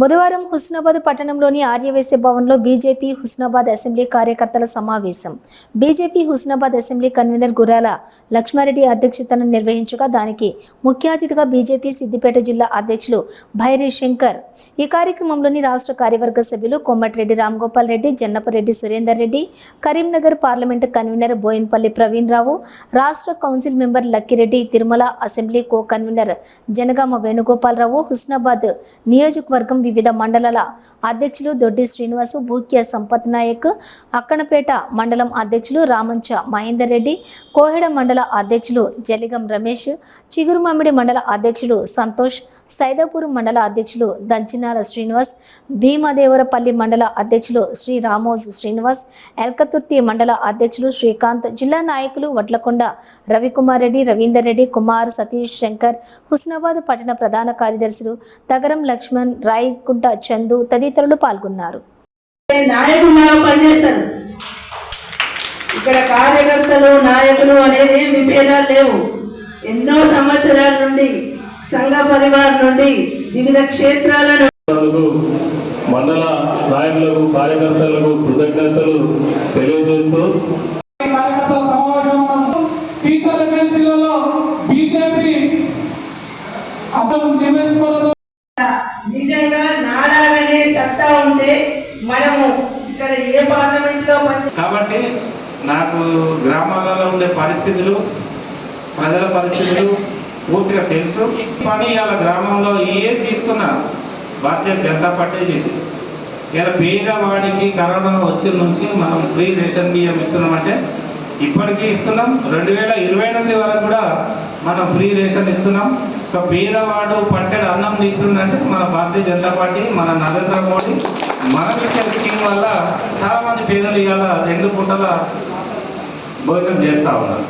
బుధవారం హుస్నాబాద్ పట్టణంలోని ఆర్యవేశ్య భవన్లో బీజేపీ హుస్నాబాద్ అసెంబ్లీ కార్యకర్తల సమావేశం. BJP Husnabad assembly convener Gurala Lakshma Reddy అధ్యక్షతన నిర్వహించగా దానికి ముఖ్య అతిథిగా బీజేపీ సిద్దిపేట జిల్లా అధ్యక్షులు భైరీ శంకర్. ఈ కార్యక్రమంలోని రాష్ట్ర కార్యవర్గ సభ్యులు కొమ్మటిరెడ్డి రామ్గోపాల్ రెడ్డి జన్నపరెడ్డి సురేందర్ రెడ్డి కరీంనగర్ పార్లమెంటు కన్వీనర్ బోయిన్పల్లి ప్రవీణ్ రావు రాష్ట్ర council member Lakkireddy Tirumala assembly co convener Janagama Venugopalarao Husnabad నియోజకవర్గం వివిధ మండలాల అధ్యక్షులు దొడ్డి శ్రీనివాసు భూక్య సంపత్ నాయక్ అక్కనపేట మండలం అధ్యక్షులు రామంచ మహేందర్ రెడ్డి కోహెడ మండల అధ్యక్షులు జలిగం రమేష్ చిగురుమామిడి మండల అధ్యక్షులు సంతోష్ సైదాపూర్ మండల అధ్యక్షులు దంచినాల శ్రీనివాస్ భీమదేవరపల్లి మండల అధ్యక్షులు శ్రీ రామోజు శ్రీనివాస్ ఎల్కతుర్తి మండల అధ్యక్షులు శ్రీకాంత్ జిల్లా నాయకులు వడ్లకొండ రవికుమార్ రెడ్డి రవీందర్ రెడ్డి కుమార్ సతీష్ శంకర్ హుస్నాబాద్ పట్టణ ప్రధాన కార్యదర్శులు తగరం లక్ష్మణ్ రాయికుంట చందు తదితరులు పాల్గొన్నారు. పనిచేస్తారు ఇక్కడ కార్యకర్తలు నాయకులు అనేది విభేదాలు లేవు. ఎన్నో సంవత్సరాల నుండి సంఘ పరివార్ నుండి వివిధ క్షేత్రాలను మండల నాయకులకు కార్యకర్తలకు కృతజ్ఞతలు తెలియజేస్తూ టీచర్ బీజేపీ అతను నిర్ణయించుకోవడం ఉంటే మనము ఇక్కడ ఏ పార్లమెంట్లో కాబట్టి నాకు గ్రామాలలో ఉండే పరిస్థితులు ప్రజల పరిస్థితులు పూర్తిగా తెలుసు. పని ఇవాళ గ్రామంలో ఏం తీసుకున్నా భారతీయ జనతా పార్టీ చేసింది. ఇలా పేదవాడికి కరోనా వచ్చిన నుంచి మనం ఫ్రీ రేషన్ బియ్యం ఇస్తున్నామంటే ఇప్పటికీ ఇస్తున్నాం. రెండు వేల ఇరవై ఎనిమిది వరకు కూడా మనం ఫ్రీ రేషన్ ఇస్తున్నాం. ఒక పేదవాడు పట్టెడు అన్నం తింటుందంటే మన భారతీయ జనతా పార్టీ మన నరేంద్ర మోడీ మన ఇచ్చే స్కీమ్ వల్ల చాలామంది పేదలు ఇవాళ రెండు పూటల భోజనం చేస్తూ ఉన్నారు.